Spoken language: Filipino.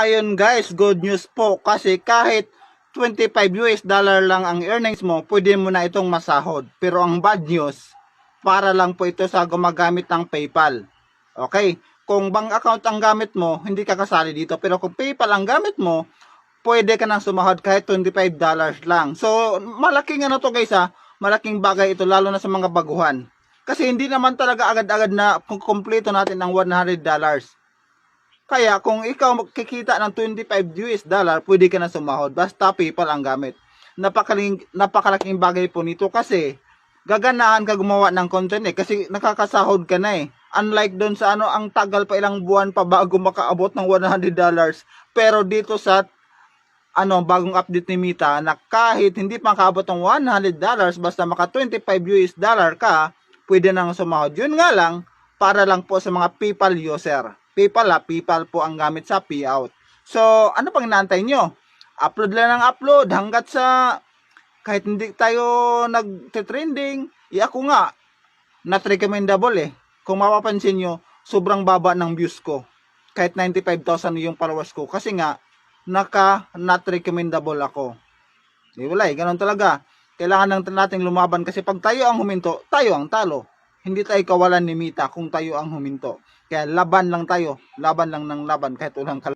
ayun guys, good news po kasi kahit 25 US dollar lang ang earnings mo, pwede mo na itong masahod. Pero ang bad news, para lang po ito sa gumagamit ng PayPal. Okay? Kung bank account ang gamit mo, hindi ka kasali dito. Pero kung PayPal ang gamit mo, pwede ka nang sumahod kahit 25 dollars lang. So, malaking ano to guys ha, malaking bagay ito lalo na sa mga baguhan. Kasi hindi naman talaga agad-agad na kumpleto natin ang 100 dollars. Kaya kung ikaw kikita ng 25 US dollar, pwede ka na sumahod. Basta PayPal ang gamit. Napakaling, napakalaking bagay po nito kasi gaganahan ka gumawa ng content eh. Kasi nakakasahod ka na eh. Unlike doon sa ano, ang tagal pa ilang buwan pa bago makaabot ng 100 dollars. Pero dito sa ano, bagong update ni Mita na kahit hindi pa makaabot ng 100 dollars, basta maka 25 US dollar ka, pwede nang sumahod. Yun nga lang, para lang po sa mga PayPal user. PayPal ha, PayPal po ang gamit sa payout. So, ano pang inaantay nyo? Upload lang ng upload hanggat sa kahit hindi tayo nag-trending, eh ako nga, not recommendable eh. Kung mapapansin nyo, sobrang baba ng views ko. Kahit 95,000 yung followers ko. Kasi nga, naka not recommendable ako. Di wala eh, ganun talaga. Kailangan lang nating lumaban kasi pag tayo ang huminto, tayo ang talo. Hindi tayo kawalan ni Mita kung tayo ang huminto. Kaya laban lang tayo, laban lang ng laban kahit walang kal-